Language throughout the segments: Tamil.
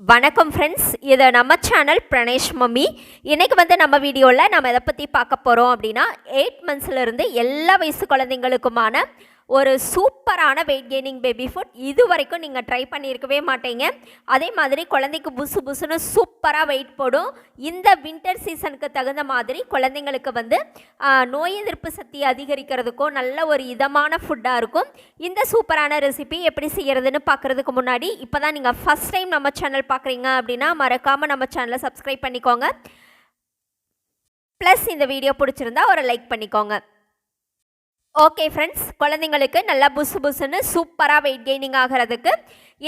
வணக்கம் ஃப்ரெண்ட்ஸ் இது நம்ம சேனல் பிரணேஷ் மம்மி இன்றைக்கி வந்து நம்ம வீடியோவில் நம்ம எதை பற்றி பார்க்க போகிறோம் அப்படின்னா எயிட் மந்த்ஸ்லேருந்து எல்லா வயசு குழந்தைங்களுக்குமான ஒரு சூப்பரான வெயிட் கெய்னிங் பேபி ஃபுட் இது வரைக்கும் நீங்கள் ட்ரை பண்ணியிருக்கவே மாட்டீங்க. அதே மாதிரி குழந்தைக்கு புசு புசுன்னு சூப்பராக வெயிட் போடும். இந்த வின்டர் சீசனுக்கு தகுந்த மாதிரி குழந்தைங்களுக்கு வந்து நோய் எதிர்ப்பு சக்தி அதிகரிக்கிறதுக்கும் நல்ல ஒரு இதமான ஃபுட்டாக இருக்கும். இந்த சூப்பரான ரெசிபி எப்படி செய்கிறதுன்னு பார்க்குறதுக்கு முன்னாடி இப்போ தான் நீங்கள் ஃபஸ்ட் டைம் நம்ம சேனல் பார்க்குறீங்க அப்படின்னா மறக்காமல் நம்ம சேனலை சப்ஸ்கிரைப் பண்ணிக்கோங்க. ப்ளஸ் இந்த வீடியோ பிடிச்சிருந்தா ஒரு லைக் பண்ணிக்கோங்க. ஓகே ஃப்ரெண்ட்ஸ் குழந்தைங்களுக்கு நல்லா புசு புசுன்னு சூப்பராக வெயிட் கெய்னிங் ஆகிறதுக்கு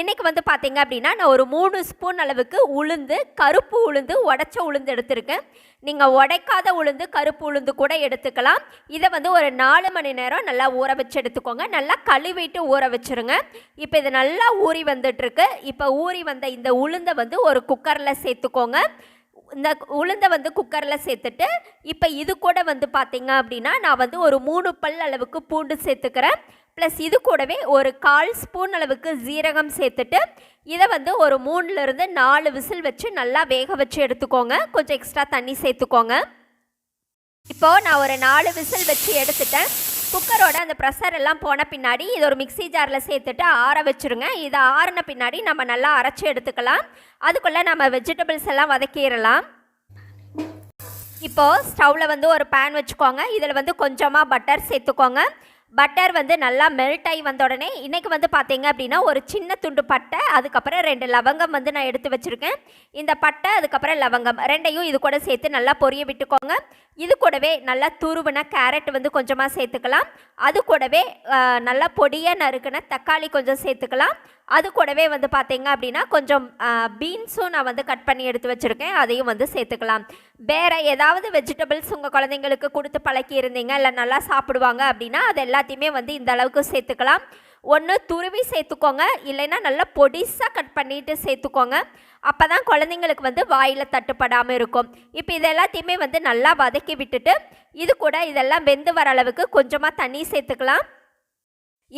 இன்றைக்கி வந்து பார்த்தீங்க அப்படின்னா நான் ஒரு மூணு ஸ்பூன் அளவுக்கு உளுந்து கருப்பு உளுந்து உடச்ச உளுந்து எடுத்திருக்கேன். நீங்கள் உடைக்காத உளுந்து கருப்பு உளுந்து கூட எடுத்துக்கலாம். இதை வந்து ஒரு நாலு மணி நேரம் நல்லா ஊற வச்சு எடுத்துக்கோங்க. நல்லா கழுவிட்டு ஊற வச்சுருங்க. இப்போ இது நல்லா ஊறி வந்துட்டுருக்கு இப்போ ஊறி வந்த இந்த உளுந்தை வந்து ஒரு குக்கரில் சேர்த்துக்கோங்க. இந்த உளுந்தை வந்து குக்கரில் சேர்த்துட்டு இப்போ இது கூட வந்து பார்த்தீங்க அப்படின்னா நான் வந்து ஒரு மூணு பல் அளவுக்கு பூண்டு சேர்த்துக்கிறேன். ப்ளஸ் இது கூடவே ஒரு கால் ஸ்பூன் அளவுக்கு ஜீரகம் சேர்த்துட்டு இதை வந்து ஒரு மூணுலேருந்து நாலு விசில் வச்சு நல்லா வேக வச்சு எடுத்துக்கோங்க. கொஞ்சம் எக்ஸ்ட்ரா தண்ணி சேர்த்துக்கோங்க. இப்போது நான் ஒரு நாலு விசில் வச்சு எடுத்துட்டேன். குக்கரோட அந்த ப்ரெஷர் எல்லாம் போன பின்னாடி இது ஒரு மிக்ஸி ஜாரில் சேர்த்துட்டு ஆற வச்சுருங்க. இதை ஆறின பின்னாடி நம்ம நல்லா அரைச்சி எடுத்துக்கலாம். அதுக்குள்ளே நம்ம வெஜிடபிள்ஸ் எல்லாம் வதக்கிடலாம். இப்போது ஸ்டவ்வில் வந்து ஒரு பேன் வச்சுக்கோங்க. இதில் வந்து கொஞ்சமாக பட்டர் சேர்த்துக்கோங்க. பட்டர் வந்து நல்லா மெல்ட் ஆகி வந்த உடனே இன்றைக்கி வந்து பார்த்தீங்க அப்படின்னா ஒரு சின்ன துண்டு பட்டை அதுக்கப்புறம் ரெண்டு லவங்கம் வந்து நான் எடுத்து வச்சுருக்கேன். இந்த பட்டை அதுக்கப்புறம் லவங்கம் ரெண்டையும் இது கூட சேர்த்து நல்லா பொரிய விட்டுக்கோங்க. இது கூடவே நல்லா துருவின கேரட் வந்து கொஞ்சமாக சேர்த்துக்கலாம். அது கூடவே நல்லா பொடியாக நறுக்குன தக்காளி கொஞ்சம் சேர்த்துக்கலாம். அது கூடவே வந்து பார்த்தீங்க அப்படின்னா கொஞ்சம் பீன்ஸும் நான் வந்து கட் பண்ணி எடுத்து வச்சுருக்கேன். அதையும் வந்து சேர்த்துக்கலாம். வேறு ஏதாவது வெஜிடபிள்ஸ் உங்கள் குழந்தைங்களுக்கு கொடுத்து பழக்கி இருந்தீங்க இல்லை நல்லா சாப்பிடுவாங்க அப்படின்னா அது எல்லாத்தையுமே வந்து இந்த அளவுக்கு சேர்த்துக்கலாம். ஒன்று துருவி சேர்த்துக்கோங்க இல்லைன்னா நல்லா பொடிசாக கட் பண்ணிட்டு சேர்த்துக்கோங்க. அப்போ தான் குழந்தைங்களுக்கு வந்து வாயில் தட்டுப்படாமல் இருக்கும். இப்போ இது எல்லாத்தையுமே வந்து நல்லா வதக்கி விட்டுட்டு இது கூட இதெல்லாம் வெந்து வர அளவுக்கு கொஞ்சமாக தண்ணி சேர்த்துக்கலாம்.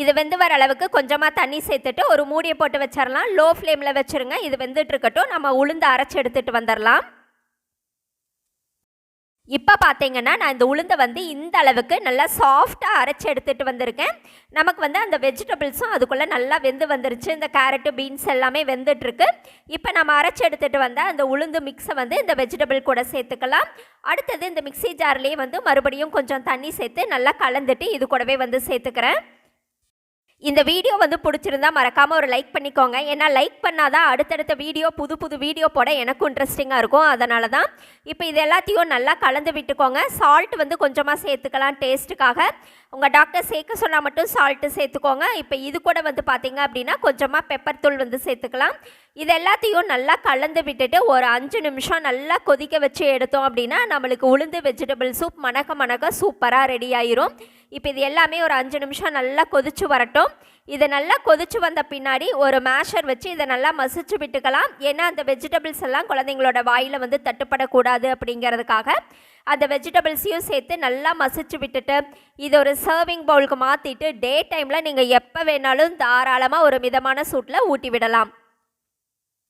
இது வெந்து வர அளவுக்கு கொஞ்சமாக தண்ணி சேர்த்துட்டு ஒரு மூடியை போட்டு வச்சிடலாம் லோ ஃப்ளேமில் வச்சுருங்க. இது வெந்துட்டு இருக்கட்டும். நம்ம உளுந்து அரைச்சி எடுத்துகிட்டு வந்துடலாம் இப்போ பார்த்தீங்கன்னா நான் இந்த உளுந்தை வந்து இந்த அளவுக்கு நல்லா சாஃப்டாக அரைச்சி எடுத்துகிட்டு வந்திருக்கேன். நமக்கு வந்து அந்த வெஜிடபிள்ஸும் அதுக்குள்ளே நல்லா வெந்து வந்துருச்சு. இந்த கேரட்டு பீன்ஸ் எல்லாமே வெந்துட்டுருக்கு இப்போ நம்ம அரைச்சி எடுத்துகிட்டு வந்தால் அந்த உளுந்து மிக்ஸை வந்து இந்த வெஜிடபிள் கூட சேர்த்துக்கலாம். அடுத்தது இந்த மிக்ஸி ஜார்லேயே வந்து மறுபடியும் கொஞ்சம் தண்ணி சேர்த்து நல்லா கலந்துட்டு இது கூடவே வந்து சேர்த்துக்கிறேன். இந்த வீடியோ வந்து பிடிச்சிருந்தா மறக்காமல் ஒரு லைக் பண்ணிக்கோங்க. ஏன்னா லைக் பண்ணாதான் அடுத்தடுத்த வீடியோ புது புது வீடியோ போட எனக்கும் இன்ட்ரெஸ்டிங்காக இருக்கும். அதனால தான் இப்போ இது எல்லாத்தையும் நல்லா கலந்து விட்டுக்கோங்க. சால்ட் வந்து கொஞ்சமாக சேர்த்துக்கலாம் டேஸ்ட்டுக்காக உங்கள் டாக்டர் சேர்க்க சொன்னால் மட்டும் சால்ட்டு சேர்த்துக்கோங்க. இப்போ இது கூட வந்து பார்த்தீங்க அப்படின்னா கொஞ்சமாக பெப்பர் தூள் வந்து சேர்த்துக்கலாம். இது எல்லாத்தையும் நல்லா கலந்து விட்டுட்டு ஒரு அஞ்சு நிமிஷம் நல்லா கொதிக்க வச்சு எடுத்தோம் அப்படின்னா நம்மளுக்கு உளுந்து வெஜிடபிள் சூப் மணக்க மணக்க சூப்பராக ரெடி ஆயிரும். இப்போ இது எல்லாமே ஒரு அஞ்சு நிமிஷம் நல்லா கொதிச்சு வரட்டும். இதை நல்லா கொதிச்சு வந்த பின்னாடி ஒரு மேஷர் வச்சு இதை நல்லா மசிச்சு விட்டுக்கலாம். ஏன்னா அந்த வெஜிடபிள்ஸ் எல்லாம் குழந்தைங்களோட வாயில் வந்து தட்டுப்படக்கூடாது அப்படிங்கிறதுக்காக அந்த வெஜிடபிள்ஸையும் சேர்த்து நல்லா மசிச்சு விட்டுட்டு இது ஒரு சர்விங் பவுலுக்கு மாற்றிட்டு டே டைமில் நீங்கள் எப்போ வேணாலும் தாராளமாக ஒரு மிதமான சூட்டில் ஊட்டி விடலாம்.